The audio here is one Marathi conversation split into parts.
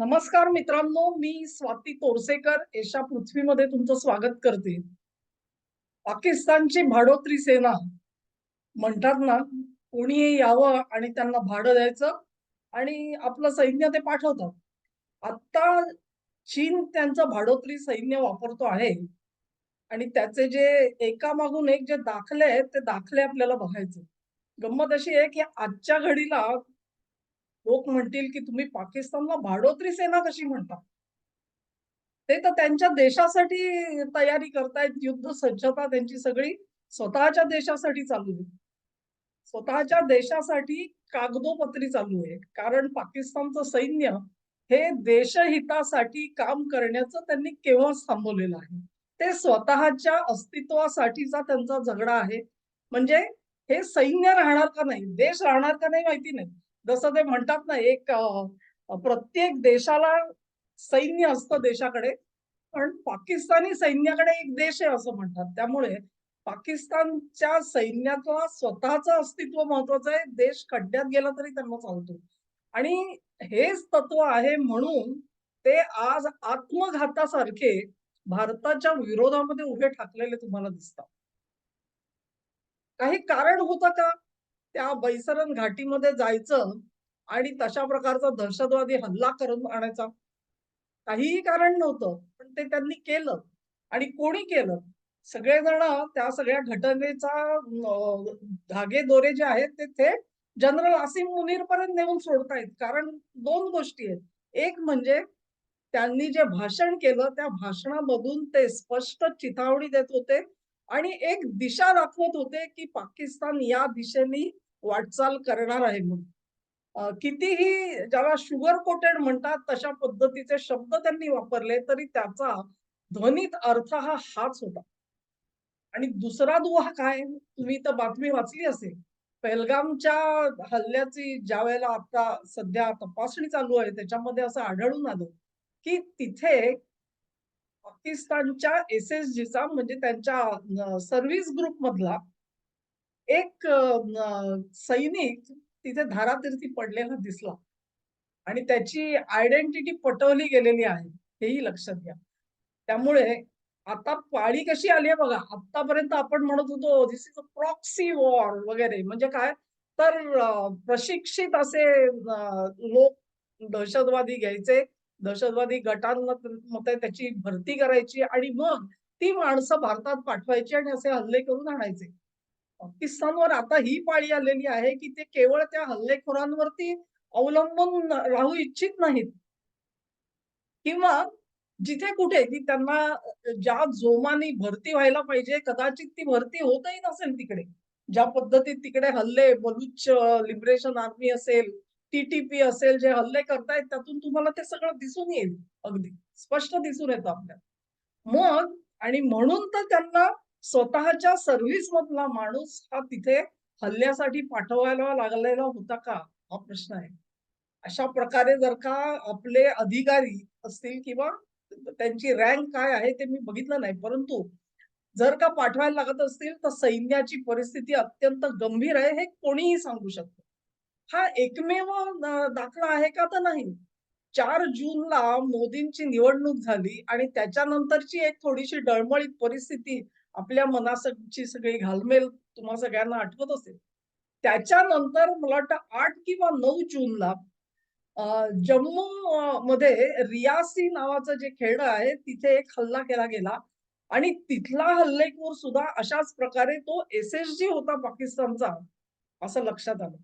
नमस्कार मित्रांनो मी स्वाती तोरसेकर. एशा पृथ्वीमध्ये तुमचं स्वागत करते. पाकिस्तानची भाडोत्री सेना. म्हणतात ना कोणी यावं आणि त्यांना भाडं द्यायचं आणि आपलं सैन्य ते पाठवतात आता चीन त्यांचं भाडोत्री सैन्य वापरतो आहे. आणि त्याचे जे एकामागून एक जे दाखले आहेत ते दाखले आपल्याला बघायचे. गंमत अशी आहे की आजच्या घडीला लोक म्हणतील की तुम्ही पाकिस्तानला भाडोत्री सेना कशी म्हणता? ते तर त्यांच्या देशासाठी तयारी करतायत युद्ध सज्जता त्यांची सगळी स्वतःच्या देशासाठी चालू आहे. स्वतःच्या देशासाठी कागदोपत्री चालू आहे. कारण पाकिस्तानचं सैन्य हे देशहितासाठी काम करण्याचं त्यांनी केव्हाच थांबवलेलं आहे. ते स्वतःच्या अस्तित्वासाठीचा त्यांचा झगडा आहे. म्हणजे हे सैन्य राहणार का नाही? देश राहणार का नाही माहिती नाही. जसं ते म्हणतात ना एक प्रत्येक देशाला सैन्य असतं देशाकडे पण पाकिस्तानी सैन्याकडे एक देश आहे असं म्हणतात. त्यामुळे पाकिस्तानच्या सैन्यातला स्वतःचं अस्तित्व महत्वाचं आहे. देश खड्ड्यात गेला तरी त्यांना चालतो. आणि हेच तत्व आहे म्हणून ते आज आत्मघातासारखे भारताच्या विरोधामध्ये उभे ठाकलेले तुम्हाला दिसतात. काही कारण होतं का? त्या बैसरन घाटीमध्ये जायचं आणि तशा प्रकारचा दहशतवादी हल्ला करून आणायचा. काहीही कारण नव्हतं पण ते त्यांनी केलं आणि कोणी केलं? सगळेजण त्या सगळ्या घटनेचा धागे दोरे जे आहेत ते थेट जनरल आसिम मुनीर पर्यंत नेऊन सोडतायत. कारण दोन गोष्टी आहेत. एक म्हणजे त्यांनी जे भाषण केलं त्या भाषणामधून ते स्पष्ट चिथावणी देत होते. आणि एक दिशा दाखवत होते की पाकिस्तान या दिशेने वाटचाल करणार आहे म्हणून. कितीही ज्याला शुगर कोटेड म्हणतात तशा पद्धतीचे शब्द त्यांनी वापरले तरी त्याचा ध्वनीत अर्थ हा हाच होता. आणि दुसरा दुवा काय? तुम्ही तर बातमी वाचली असेल. पेलगामच्या हल्ल्याची ज्या वेळेला आता सध्या तपासणी चालू आहे त्याच्यामध्ये असं आढळून आलं की तिथे पाकिस्तानच्या एस एस जीचा म्हणजे त्यांच्या सर्व्हिस ग्रुप मधला एक सैनिक तिथे धारातीर्थी पडलेला दिसला. आणि त्याची आयडेंटिटी पटवली गेलेली आहे हेही लक्षात घ्या. त्यामुळे आता पाळी कशी आली आहे बघा आतापर्यंत आपण म्हणत होतो this is a proxy war वगैरे. म्हणजे काय? तर प्रशिक्षित असे लोक दहशतवादी घ्यायचे. दहशतवादी गटांमध्ये त्याची भरती करायची आणि मग ती माणसं भारतात पाठवायची आणि असे हल्ले करून आणायचे. पाकिस्तानवर आता ही पाळी आलेली आहे की ते केवळ त्या हल्लेखोरांवरती अवलंबून राहू इच्छित नाहीत. किंवा जिथे कुठे की त्यांना ज्या जोमाने भरती व्हायला पाहिजे कदाचित ती भरती होतही नसेल तिकडे. ज्या पद्धतीत तिकडे हल्ले बलुच लिबरेशन आर्मी असेल टीटीपी असेल जे हल्ले करतायत त्यातून तुम्हाला ते सगळं दिसून येईल. अगदी. स्पष्ट दिसून येतं आपल्याला. मग आणि म्हणून तर त्यांना स्वतःच्या सर्व्हिस मधला माणूस हा तिथे हल्ल्यासाठी पाठवायला लागलेला होता का? हा प्रश्न आहे. अशा प्रकारे जर का आपले अधिकारी असतील किंवा त्यांची रँक काय आहे ते मी बघितलं नाही. परंतु जर का पाठवायला लागत असतील तर सैन्याची परिस्थिती अत्यंत गंभीर आहे हे कोणीही सांगू शकतो. हा एकमेव दाखला आहे का तर नाही. चार जूनला मोदींची निवडणूक झाली आणि त्याच्यानंतरची एक थोडीशी डळमळीत परिस्थिती आपल्या मनाची सगळी घालमेल तुम्हाला सगळ्यांना आठवत असेल. त्याच्यानंतर मला वाटतं आठ किंवा नऊ जूनला जम्मू मध्ये रियासी नावाचं जे खेड आहे तिथे एक हल्ला केला गेला. आणि तिथला हल्लेखोर सुद्धा अशाच प्रकारे तो एस एस जी होता पाकिस्तानचा असं लक्षात आलं.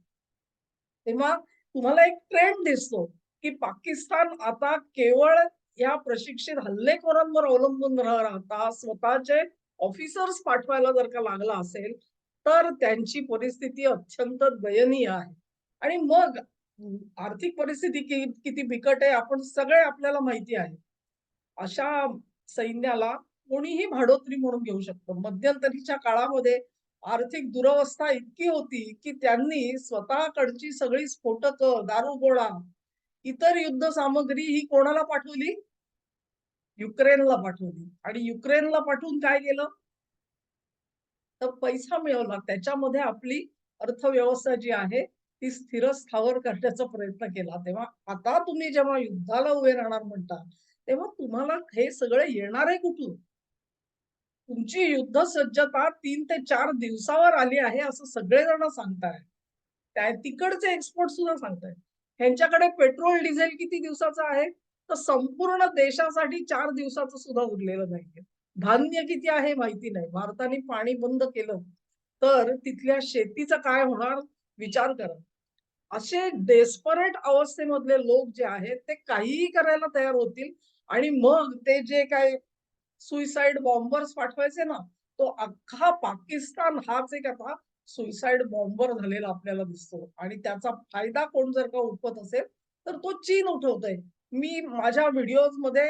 तेव्हा तुम्हाला एक ट्रेंड दिसतो की पाकिस्तान आता केवळ या प्रशिक्षित हल्लेखोरांवर अवलंबून राहता स्वतःचे ऑफिसर्स पाठवायला जर का लागला असेल तर त्यांची परिस्थिती अत्यंत दयनीय आहे. आणि मग आर्थिक परिस्थिती किती बिकट आहे आपण सगळे आपल्याला माहिती आहे. अशा सैन्याला कोणीही भाडोत्री म्हणून घेऊ शकतो. मध्यंतरीच्या काळामध्ये आर्थिक दुरवस्था इतकी होती की त्यांनी स्वतःकडची सगळी स्फोटक दारुगोळा इतर युद्ध सामग्री ही कोणाला पाठवली युक्रेनला पाठवली आणि युक्रेनला पाठवून काय केलं तर पैसा मिळवला त्याच्यामध्ये आपली अर्थव्यवस्था जी आहे ती स्थिर स्थावर करण्याचा प्रयत्न केला. तेव्हा आता तुम्ही जेव्हा युद्धाला उभे राहणार म्हणता, तेव्हा तुम्हाला हे सगळं येणार आहे कुठून? तुमची युद्ध सज्जता तीन ते चार दिवसावर आली आहे असं सगळेजण सांगताय. त्या तिकडचे एक्सपर्ट सुद्धा सांगतायत. ह्यांच्याकडे पेट्रोल, डिझेल किती दिवसाचं आहे? तर संपूर्ण देशासाठी चार दिवसाचं सुद्धा उरलेलं नाहीये. धान्य किती आहे माहिती नाही. भारताने पाणी बंद केलं, तर तिथल्या शेतीचं काय होणार विचार करा. असे डेस्परेट अवस्थेमधले लोक जे आहेत, ते काहीही करायला तयार होतील आणि मग ते जे काय सुईसाईड बॉम्बर्स पाठवायचे ना, तो अख्खा पाकिस्तान हाच एक आता सुईसाईड बॉम्बर झालेला आपल्याला दिसतो आणि त्याचा फायदा कोण जर का उठवत असेल, तर तो चीन उठवतोय. मी माझ्या व्हिडिओजमध्ये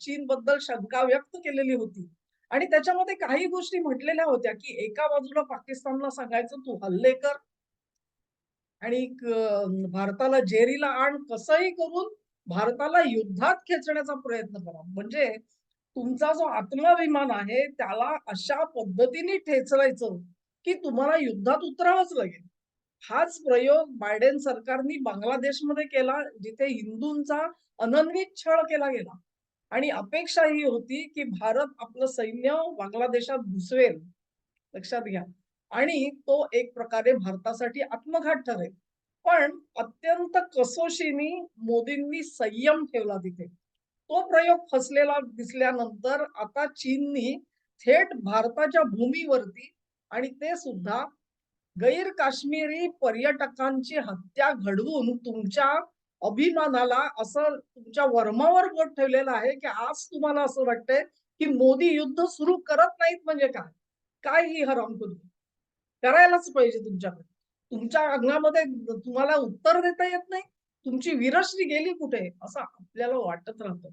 चीन बद्दल शंका व्यक्त केलेली होती आणि त्याच्यामध्ये काही गोष्टी म्हटलेल्या होत्या, की एका बाजूला पाकिस्तानला सांगायचं, "तू हल्ले कर आणि भारताला जेरीला आण." कसंही करून भारताला युद्धात खेचण्याचा प्रयत्न करा. म्हणजे तुमचा जो आत्माभिमान आहे, त्याला अशा पद्धतीने ठेचलायचं की तुम्हाला युद्धात उतरावंच लागेल. हाच प्रयोग बायडेन सरकारने बांगलादेशमध्ये केला, जिथे हिंदूंचा अनन्वित छळ केला गेला आणि अपेक्षा ही होती, की भारत आपलं सैन्य बांगलादेशात घुसवेल. लक्षात घ्या आणि तो एक प्रकारे भारतासाठी आत्मघात ठरेल. पण अत्यंत कसोशीने मोदींनी संयम ठेवला तिथे. तो प्रयोग फसलेला दिसल्यानंतर आता चीननी थेट भारताच्या भूमीवरती आणि ते सुद्धा गैर काश्मीरी पर्यटकांची हत्या घडवून तुमच्या अभिमानाला असं तुमच्या वर्मावर बोट ठेवलेलं आहे, की आज तुम्हाला असं वाटतंय, की मोदी युद्ध सुरू करत नाहीत म्हणजे काय? काय ही हरामखोरी? करायलाच पाहिजे तुमच्याकडे. तुमच्या अंगामध्ये तुम्हाला उत्तर देता येत नाही? तुमची वीरश्री गेली कुठे? असं आपल्याला वाटत राहतं.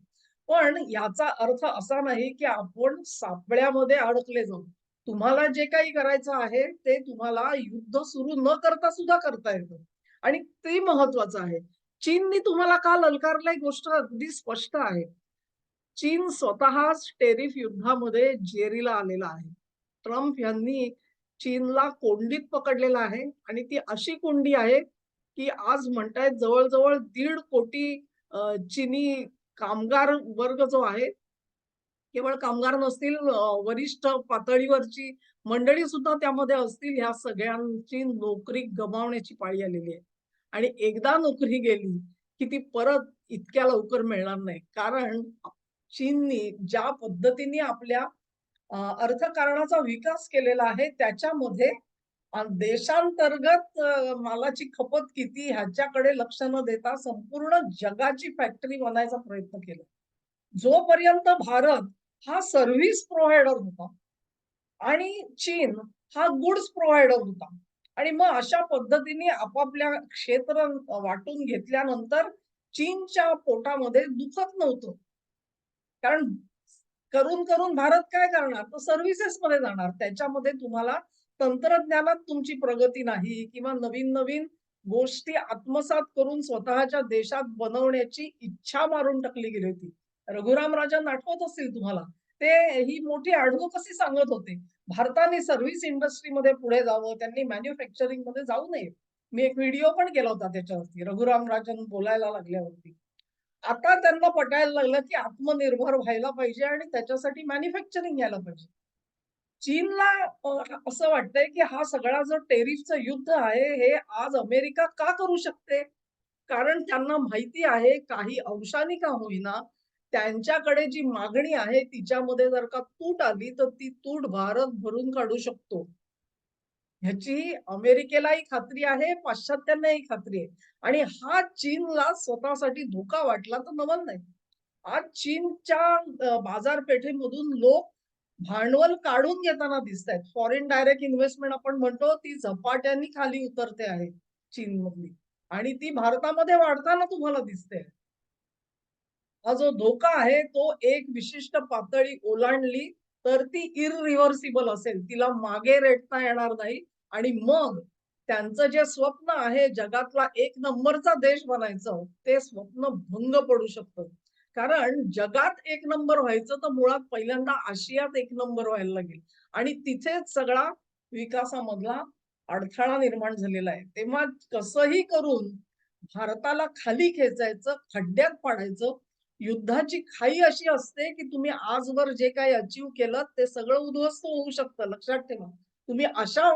पण याचा अर्थ असा नाही, की आपण सापळ्यामध्ये अडकले जाऊ. तुम्हाला जे काही करायचं आहे, ते तुम्हाला युद्ध सुरू न करता सुद्धा करता येतं आणि ते महत्वाचं आहे. चीननी तुम्हाला का एक गोष्ट अगदी स्पष्ट आहे. चीन स्वतःच टेरिफ युद्धामध्ये जेरीला आलेला आहे. ट्रम्प यांनी चीनला कोंडीत पकडलेला आहे आणि ती अशी कोंडी आहे, की आज म्हणतायत जवळजवळ दीड कोटी चिनी कामगार वर्ग जो आहे, केवळ कामगार नसतील वरिष्ठ पातळीवरची मंडळी सुद्धा त्यामध्ये असतील. ह्या सगळ्यांची नोकरी गमावण्याची पाळी आलेली आहे आणि एकदा नोकरी गेली, की ती परत इतक्या लवकर मिळणार नाही. कारण चीननी ज्या पद्धतीने आपल्या अर्थकारणाचा विकास केलेला आहे, त्याच्यामध्ये देशांतर्गत मालाची खपत किती ह्याच्याकडे लक्ष न देता संपूर्ण जगाची फॅक्टरी बनायचा प्रयत्न केला. जोपर्यंत भारत हा सर्व्हिस प्रोव्हायडर होता आणि चीन हा गुड्स प्रोव्हायडर होता आणि मग अशा पद्धतीने आपापल्या क्षेत्र वाटून घेतल्यानंतर चीनच्या पोटामध्ये दुखत नव्हतं. कारण करून, करून भारत काय करणार? तर सर्व्हिसेसमध्ये जाणार. त्याच्यामध्ये तुम्हाला तंत्रज्ञानात तुमची प्रगती नाही किंवा नवीन-नवीन गोष्टी आत्मसात करून स्वतःच्या देशात बनवण्याची इच्छा मारून टाकली गेली होती. रघुराम राजन आठवत असतील तुम्हाला. ते ही मोठी ॲडव्होकसी सांगत होते. भारताने सर्व्हिस इंडस्ट्रीमध्ये पुढे जावं, त्यांनी मॅन्युफॅक्चरिंगमध्ये जाऊ नये. मी एक व्हिडिओ पण केला होता त्याच्यावरती. रघुराम राजन बोलायला लागल्यावरती. आता त्यांना पटायला लागलं, की आत्मनिर्भर व्हायला पाहिजे आणि त्याच्यासाठी मॅन्युफॅक्चरिंग यायला पाहिजे. चीनला असं वाटतंय, की हा सगळा जो टेरिफचं युद्ध आहे, हे आज अमेरिका का करू शकते? कारण त्यांना माहिती आहे, काही अंशाने का होईना, त्यांच्याकडे जी मागणी आहे, तिच्यामध्ये जर का तूट आली, तर ती तूट भारत भरून काढू शकतो. ह्याची अमेरिकेलाही खात्री आहे, पाश्चात्यांनाही खात्री आहे आणि हा चीनला स्वतःसाठी धोका वाटला तर नवल नाही. आज चीनच्या बाजारपेठेमधून लोक भांडवल काढून घेताना दिसतायत. फॉरेन डायरेक्ट इन्व्हेस्टमेंट आपण म्हणतो, ती झपाट्याने खाली उतरते आहे चीनमधली आणि ती भारतामध्ये वाढताना तुम्हाला दिसते. हा जो धोका आहे, तो एक विशिष्ट पातळी ओलांडली, तर ती इरिव्हर्सिबल असेल. तिला मागे रेटता येणार नाही आणि मग त्यांचं जे स्वप्न आहे जगातला एक नंबरचा देश बनायचं, ते स्वप्न भंग पडू शकतं. कारण जगात एक नंबर व्हायचं, तर मुळात पहिल्यांदा आशियात एक नंबर व्हायला लागेल. आणि तिथेच सगळा विकासामधला अडथळा निर्माण झालेला आहे. तेव्हा कसंही करून भारताला खाली खेचायचं खड्ड्यात पाडायचं युद्धाची खाई अशी असते की तुम्ही आजवर जे काही अचीव केलं ते सगळं उद्ध्वस्त होऊ शकतं. लक्षात ठेवा. तुम्ही अशा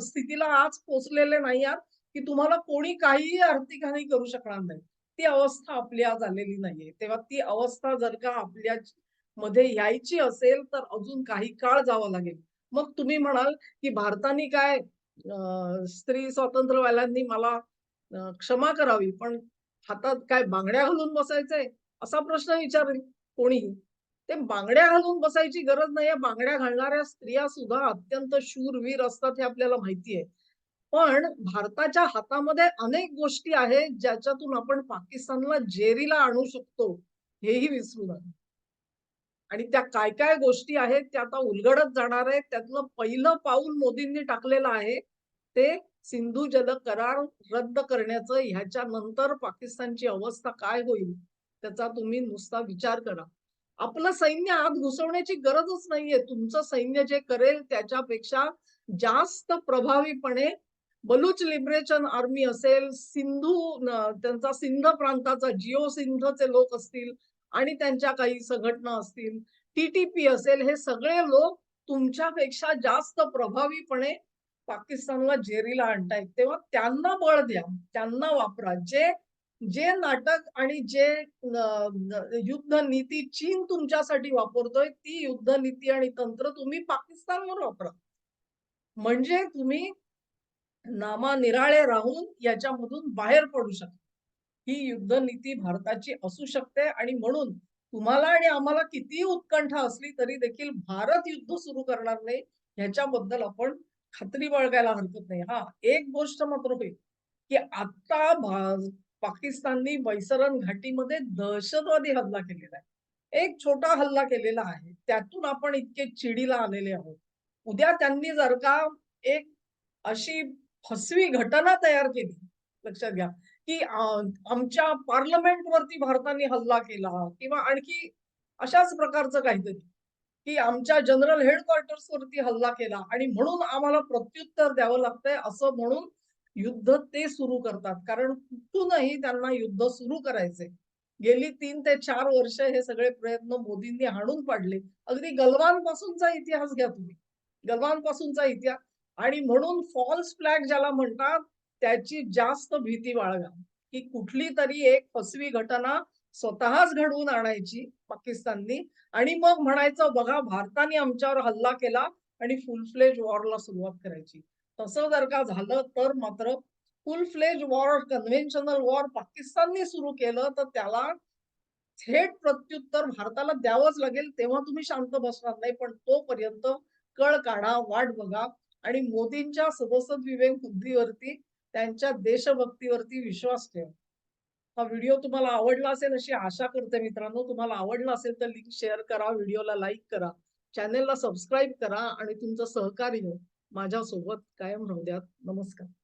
स्थितीला आज पोचलेले नाही आहात की तुम्हाला कोणी काहीही आर्थिक हानी करू शकणार नाही. ती अवस्था आपल्या झालेली नाहीये. तेव्हा ती अवस्था जर का आपल्या मध्ये यायची असेल तर अजून काही काळ जावं लागेल. मग तुम्ही म्हणाल की भारताने काय स्त्री स्वातंत्र्यवाल्यांनी मला क्षमा करावी पण हातात काय बांगड्या घालून बसायचंय? असा प्रश्न विचारेल कोणीही. ते बांगड्या घालून बसायची गरज नाहीये. बांगड्या घालणाऱ्या स्त्रिया सुद्धा अत्यंत शूरवीर असतात हे आपल्याला माहिती आहे पण भारताच्या हातामध्ये अनेक गोष्टी आहेत ज्याच्यातून आपण पाकिस्तानला जेरीला आणू शकतो हेही विसरू नका. आणि त्या काय काय गोष्टी आहेत त्या आता उलगडत जाणार आहेत. त्यातलं पहिलं पाऊल मोदींनी टाकलेलं आहे ते सिंधू जल करार रद्द करण्याचं. ह्याच्या नंतर पाकिस्तानची अवस्था काय होईल त्याचा तुम्ही नुसता विचार करा. आपलं सैन्य आत घुसवण्याची गरजच नाहीये. तुमचं सैन्य जे करेल त्याच्यापेक्षा जास्त प्रभावीपणे बलूच लिबरेशन आर्मी असेल सिंधू त्यांचा सिंध प्रांताचा जिओ सिंधचे लोक असतील आणि त्यांच्या काही संघटना असतील टीटीपी असेल हे सगळे लोक तुमच्यापेक्षा जास्त प्रभावीपणे पाकिस्तानला जेरीला आणतायत. तेव्हा त्यांना बळ द्या त्यांना वापरा. जे जे नाटक आणि जे युद्ध नीती चीन तुमच्यासाठी वापरतोय ती युद्ध नीती आणि तंत्र तुम्ही पाकिस्तानवर वापरा. म्हणजे तुम्ही नामा निराळे राहून याच्यामधून बाहेर पडू शकतो. ही युद्ध नीती भारताची असू शकते आणि म्हणून तुम्हाला आणि आम्हाला किती उत्कंठा असली तरी देखील भारत युद्ध सुरू करणार नाही ह्याच्याबद्दल आपण खात्री बाळगायला हरकत नाही. हा एक गोष्ट मात्र होईल की आता पाकिस्ताननी बैसरन घाटीमध्ये दहशतवादी हल्ला केलेला आहे. एक छोटा हल्ला केलेला आहे. त्यातून आपण इतके चिडीला आलेले आहोत. उद्या त्यांनी जर का एक अशी फसवी घटना तयार केली. लक्षात घ्या. की आमच्या पार्लमेंट वरती भारताने हल्ला केला किंवा आणखी अशाच प्रकारचं काहीतरी. की आमच्या जनरल हेडक्वार्टर्स वरती हल्ला केला आणि म्हणून आम्हाला प्रत्युत्तर द्यावं लागतंय असं म्हणून युद्ध ते सुरू करतात. कारण कुठूनही त्यांना युद्ध सुरू करायचे. गेली तीन ते चार वर्ष हे सगळे प्रयत्न मोदींनी हाणून पाडले. अगदी गलवान पासूनचा इतिहास घ्या तुम्ही. गलवान पासूनचा इतिहास आणि म्हणून फॉल्स फ्लॅग ज्याला म्हणतात त्याची जास्त भीती बाळगा. की कुठली तरी एक फसवी घटना स्वतःच घडवून आणायची पाकिस्ताननी. आणि मग म्हणायचं बघा भारताने आमच्यावर हल्ला केला आणि फुल फ्लेज वॉरला सुरुवात करायची. तसं जर का झालं तर मात्र full fledge war conventional war पाकिस्तानने सुरू केलं तर त्याला थेट प्रत्युत्तर भारताला द्यावंच लागेल तेव्हा तुम्ही शांत बसणार नाही पण तोपर्यंत कळ काढा वाट बघा. आणि मोदींच्या सदस्य विवेक बुद्धीवरती त्यांच्या देशभक्तीवरती विश्वास ठेवा. हा व्हिडिओ तुम्हाला आवडला असेल अशी आशा करते मित्रांनो. तुम्हाला आवडला असेल तर लिंक शेअर करा व्हिडिओला लाईक करा चॅनेलला सबस्क्राईब करा आणि तुमचं सहकार्य माझ्यासोबत कायम राहू द्यात. नमस्कार.